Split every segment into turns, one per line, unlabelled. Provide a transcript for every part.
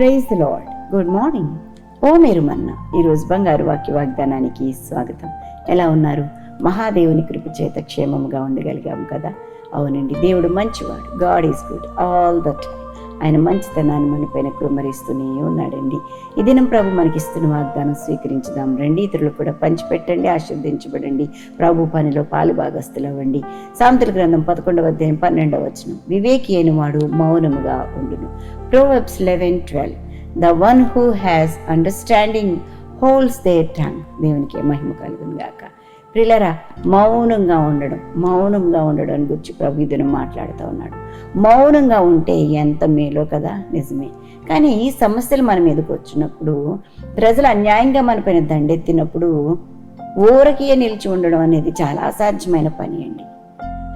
praise the lord good morning ఓ మీరు మన్న ఈరోజు బంగారు వాక్య వాగ్దానానికి స్వాగతం. ఎలా ఉన్నారు? మహాదేవుని కృప చేత క్షేమముగా ఉండగలిగాము కదా? అవునండి దేవుడు మంచివాడు. God is good all the time ఆయన మంచితనాన్ని మన పైన కృమరిస్తూనే ఉన్నాడండి. ఈ దినం ప్రభు మనకిస్తున్న వాగ్దానం స్వీకరించుదాం. రండి ఇతరులు కూడా పంచిపెట్టండి ఆశీర్దించబడండి ప్రభు పనిలో పాలు భాగస్థులవ్వండి. సాంతల గ్రంథం పదకొండవ అధ్యాయం పన్నెండవ వచనం. వివేకి అయిన వాడు మౌనముగా ఉండును. Proverbs eleven twelve the one who has understanding holds the tongue దేవునికి మహిమ కలుగును గాక ప్రిలరా మౌనంగా ఉండడం మౌనంగా ఉండడం అని గురించి ప్రభు మాట్లాడుతూ ఉన్నాడు. మౌనంగా ఉంటే ఎంత మేలో కదా? నిజమే. కానీ ఈ సమస్యలు మన ఎదుకొచ్చినప్పుడు ప్రజలు అన్యాయంగా మన పైన దండెత్తినప్పుడు ఊరకియే నిలిచి ఉండడం అనేది చాలా అసాధ్యమైన పని అండి.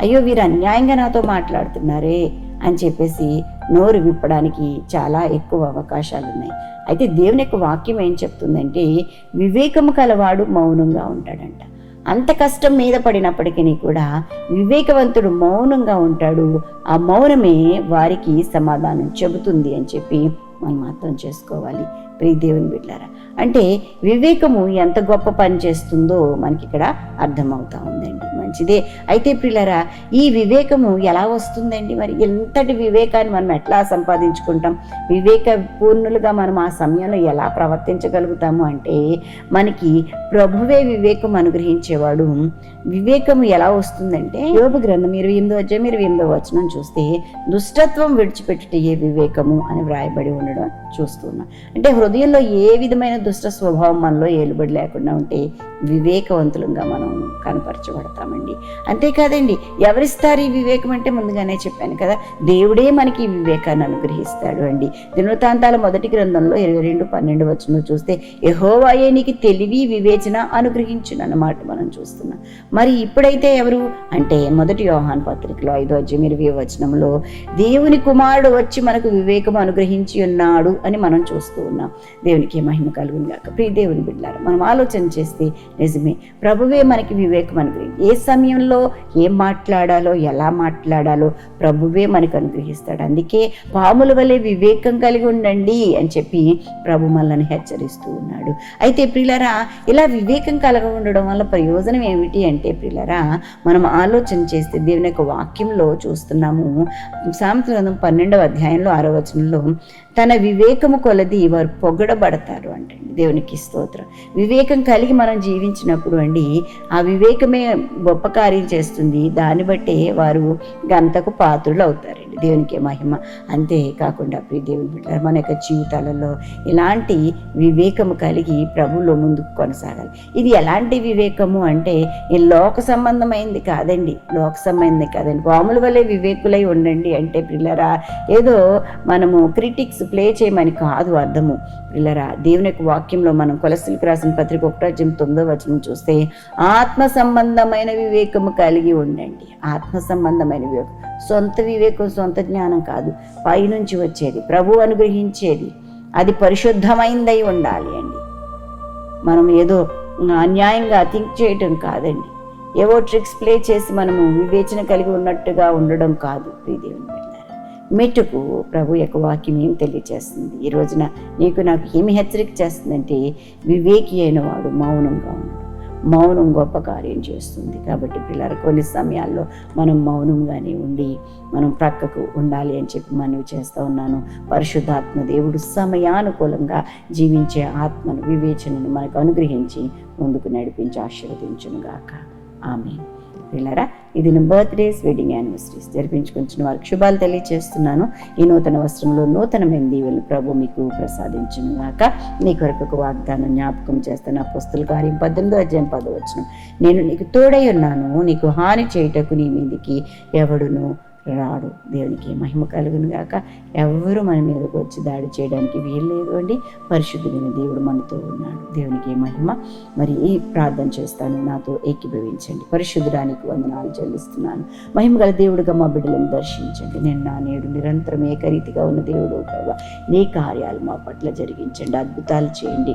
అయ్యో వీరు అన్యాయంగా నాతో మాట్లాడుతున్నారే అని చెప్పేసి నోరు విప్పడానికి చాలా ఎక్కువ అవకాశాలు ఉన్నాయి. అయితే దేవుని యొక్క వాక్యం ఏం చెప్తుందంటే వివేకము కలవాడు మౌనంగా ఉంటాడంట. అంత కష్టం మీద పడినప్పటికీ కూడా వివేకవంతుడు మౌనంగా ఉంటాడు. ఆ మౌనమే వారికి సమాధానం చెబుతుంది అని చెప్పి మనం అర్థం చేసుకోవాలి. ప్రియ దేవుని బిడ్డారా అంటే వివేకము ఎంత గొప్ప పని చేస్తుందో మనకి ఇక్కడ అర్థమవుతా ఉందండి. మంచిదే. అయితే ప్రిలరా ఈ వివేకము ఎలా వస్తుందండి మరి? ఎంతటి వివేకాన్ని మనం ఎట్లా సంపాదించుకుంటాం? వివేక పూర్ణులుగా మనం ఆ సమయంలో ఎలా ప్రవర్తించగలుగుతాము అంటే మనకి ప్రభువే వివేకం అనుగ్రహించేవాడు. వివేకము ఎలా వస్తుందంటే యోగ గ్రంథం ఇరవై ఎనిమిదో అధ్యాయం ఇరవై ఎనిమిదో వచనం చూస్తే దుష్టత్వం విడిచిపెట్టుట ఏ వివేకము అని వ్రాయబడి ఉండడం చూస్తున్నాం అంటే హృదయంలో ఏ విధమైన దుష్ట స్వభావం మనలో ఏలుబడి లేకుండా ఉంటే వివేకవంతులంగా మనం కనపరచబడతాం. కనపరచబడతామండి అంతేకాదండి ఎవరిస్తారు ఈ వివేకం అంటే ముందుగానే చెప్పాను కదా దేవుడే మనకి ఈ వివేకాన్ని అనుగ్రహిస్తాడు అండి. దినవృత్తాంతాల మొదటి గ్రంథంలో ఇరవై రెండు పన్నెండు వచ్చిన చూస్తే యహోవాయే నీకు తెలివి వివేచన అనుగ్రహించును అన్నమాట మనం చూస్తున్నాం. మరి ఇప్పుడైతే ఎవరు? అంటే మొదటి యోహాన్ పత్రికలో ఐదో అధ్యయం ఇరవై వచనంలో దేవుని కుమారుడు వచ్చి మనకు వివేకం అనుగ్రహించి ఉన్నాడు అని మనం చూస్తూ ఉన్నాం. దేవునికి మహిమ కలుగును కాక ప్రియ దేవుని బిడ్డారు మనం ఆలోచన చేస్తే నిజమే ప్రభువే మనకి వివేకం అనుగ్రహించి ఏ సమయంలో ఏం మాట్లాడాలో ఎలా మాట్లాడాలో ప్రభువే మనకు అనుగ్రహిస్తాడు. అందుకే పాముల వలె వివేకం కలిగి ఉండండి అని చెప్పి ప్రభు మనల్ని హెచ్చరిస్తూ ఉన్నాడు. అయితే ప్రిలరా ఇలా వివేకం కలగ ఉండడం వల్ల ప్రయోజనం ఏమిటి అంటే ప్రిలరా మనం ఆలోచన చేస్తే దేవుని యొక్క వాక్యంలో చూస్తున్నాము. సాయంత్రం పన్నెండవ అధ్యాయంలో ఆరో వచనంలో తన వివేకము కొలది వారు పొగడబడతారు అంటే దేవునికి స్తోత్రం. వివేకం కలిగి మనం జీవించినప్పుడు అండి ఆ వివేకమే గొప్ప కార్యం చేస్తుంది. దాన్ని బట్టే వారు గంతకు పాత్రులు అవుతారండి దేవునికి మహిమ. అంతే కాకుండా ప్రియ దేవుని బిడ్డ మన యొక్క జీవితాలలో ఇలాంటి వివేకము కలిగి ప్రభులో ముందుకు కొనసాగాలి. ఇది ఎలాంటి వివేకము అంటే ఈ లోక సంబంధమైంది కాదండి. లోక సంబంధం కాదండి. పాముల వలె వివేకులై ఉండండి అంటే పిల్లరా ఏదో మనము క్రిటిక్స్ ప్లే చేయమని కాదు అర్థము. పిల్లరా దేవుని యొక్క వాక్యంలో మనం కొలస్ట్రీకి రాసిన పత్రిక ఒకటో అధ్యాయం తొమ్మిదో వచనం చూస్తే ఆత్మ సంబంధమైన వివేకము కలిగి ఉండండి. ఆత్మ సంబంధమైన వివేకం. సొంత వివేకం సొంత జ్ఞానం కాదు. పైనుంచి వచ్చేది. ప్రభు అనుగ్రహించేది. అది పరిశుద్ధమైందై ఉండాలి అండి. మనం ఏదో అన్యాయంగా థింక్ చేయటం కాదండి. ఏవో ట్రిక్స్ ప్లే చేసి మనము వివేచన కలిగి ఉన్నట్టుగా ఉండడం కాదు. ప్రియదేవుని మెట్టుకు ప్రభు యొక్క వాక్యం ఏం తెలియచేస్తుంది? ఈ రోజున నీకు నాకు ఏమి హెచ్చరిక చేస్తుందంటే వివేకి అయిన వాడు మౌనంగా ఉన్నాడు మౌనం గొప్ప కార్యం చేస్తుంది. కాబట్టి పిల్లలు కొన్ని సమయాల్లో మనం మౌనంగానే ఉండి మనం ప్రక్కకు ఉండాలి అని చెప్పి మనవి చేస్తూ ఉన్నాను. పరిశుద్ధాత్మ దేవుడు సమయానుకూలంగా జీవించే ఆత్మను వివేచనను మనకు అనుగ్రహించి ముందుకు నడిపించి ఆశీర్వదించునుగాక. ఆమె పిల్లరా ఇది నా బర్త్డేస్ వెడ్డింగ్ యానివర్సరీస్ జరిపించుకుంటున్న వారికి శుభాలు తెలియజేస్తున్నాను ఈ నూతన వస్త్రంలో నూతనమైన దీవెలు ప్రభు మీకు ప్రసాదించును గాక. నీ కొరకు ఒక వాగ్దానం జ్ఞాపకం చేస్తాను. ఆ పుస్తల కార్యం పద్దెనిమిదో అధ్యాయం పదవచ్చును నేను నీకు తోడై ఉన్నాను. నీకు హాని చేయుటకు నీ మీదికి ఎవడును రాడు. దేవునికి మహిమ కలుగును గాక. ఎవరు మన మీదకి వచ్చి దాడి చేయడానికి వీల్లేదు అండి. పరిశుద్ధుడైన దేవుడు మనతో ఉన్నాడు. దేవునికి మహిమ. మరి ఈ ప్రార్థన చేస్తాను. నాతో ఏకీభవించండి. పరిశుద్ధుడానికి వందనాలు చెల్లిస్తున్నాను. మహిమ గల దేవుడుగా మా బిడ్డలను దర్శించండి. నేను నా నేడు నిరంతరం ఏకరీతిగా ఉన్న దేవుడు నీ కార్యాలు మా పట్ల జరిగించండి. అద్భుతాలు చేయండి.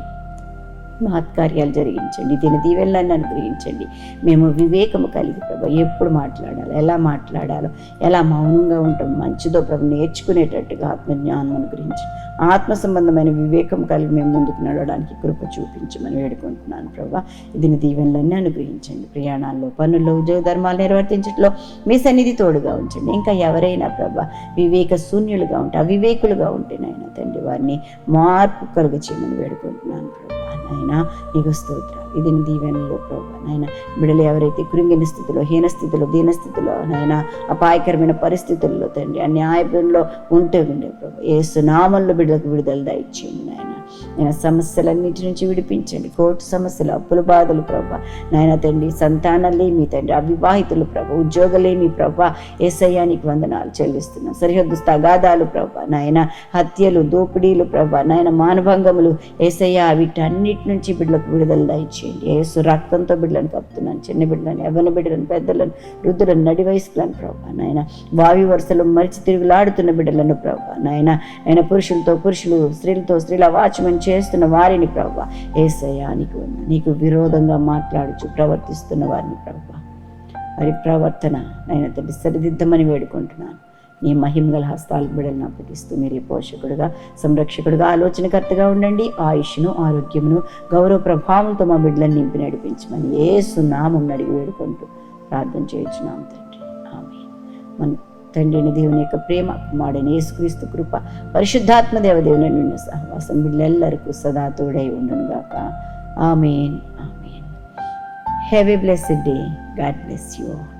మహత్కార్యాలు జరిగించండి దీని దీవెనలను అనుగ్రహించండి. మేము వివేకము కలిగి ప్రభు ఎప్పుడు మాట్లాడాలో ఎలా మాట్లాడాలో ఎలా మౌనంగా ఉంటాం మంచిదో ప్రభు నేర్చుకునేటట్టుగా ఆత్మజ్ఞానం అనుగ్రహించి ఆత్మ సంబంధమైన వివేకం కలిగి మేము ముందుకు నడవడానికి కృప చూపించమని వేడుకుంటున్నాను ప్రభా. దీని దీవెనలన్నీ అనుగ్రహించండి. ప్రయాణాల్లో పనుల్లో ఉద్యోగ ధర్మాలు నిర్వర్తించడంలో మీ సన్నిధి తోడుగా ఉంచండి. ఇంకా ఎవరైనా ప్రభా వివేక శూన్యులుగా ఉంటే అవివేకులుగా ఉంటే నాయన తండ్రి వారిని మార్పు కలుగ చేయమని వేడుకుంటున్నాను ప్రభా. నాయన నీకు స్తోత్రం. ఇది నీ దీవెనలో ప్రభా నాయన. బిడలు ఎవరైతే కృంగిన స్థితిలో హీన స్థితిలో దీన స్థితిలో నాయన అపాయకరమైన పరిస్థితుల్లో తండ్రి అన్యాయంలో ఉంటే ఉండే ప్రభు ఏ సునామంలో బిడ్డలకు విడుదల దయచేయండి నాయన. నేను సమస్యలన్నిటి నుంచి విడిపించండి. కోర్టు సమస్యలు అప్పుల బాధలు ప్రభా నాయన తండ్రి సంతానలేమి తండ్రి అవివాహితులు ప్రభ ఉద్యోగలేమి ప్రభా ఏసయ్యానికి వందనాలు చెల్లిస్తున్నాను సరిహద్దు తగాదాలు ప్రభా నాయన హత్యలు దోపిడీలు ప్రభా నాయన మానభంగములు ఏసయ్య వీటన్నిటి నుంచి బిడ్డలకు విడుదల దయచేయండి. ఏసు రక్తంతో బిడ్డలను కప్పుతున్నాను. చిన్న బిడ్డలను ఎవరి బిడ్డలను పెద్దలను వృద్ధులను నడి వయస్కులను ప్రభా నాయన వావి వరుసలు మరిచి తిరుగులాడుతున్న బిడ్డలను ప్రభా నాయన ఆయన పురుషులతో పురుషులు స్త్రీలతో స్త్రీల వాచ్మన్ చేస్తున్న వారిని ప్రభా. ఏసయ్యా నీకు నీకు విరోధంగా మాట్లాడుచు ప్రవర్తిస్తున్న వారిని ప్రభా. వారి ప్రవర్తన నేను తండ్రి సరిదిద్దమని వేడుకుంటున్నాను. నీ మహిమగల హస్తాలకు బిడలను అప్పగిస్తూ మీరే పోషకుడుగా సంరక్షకుడుగా ఆలోచనకర్తగా ఉండండి. ఆయుష్ను ఆరోగ్యమును గౌరవ ప్రభావంతో మా బిడ్డలను నింపి నడిపించమని ఏ సున్నామం అడిగి వేడుకుంటూ ప్రార్థన చేయించున్నాం తండ్రి. ఆమె మన తండ్రిని దేవుని యొక్క ప్రేమ కుమారుడైన యేసుక్రీస్తు కృప పరిశుద్ధాత్మ దేవదేవుని నిన్న సహవాసం వీళ్ళెల్లరికూ సదా తోడై ఉండునుగాక amen. Amen. Have a blessed day God bless you all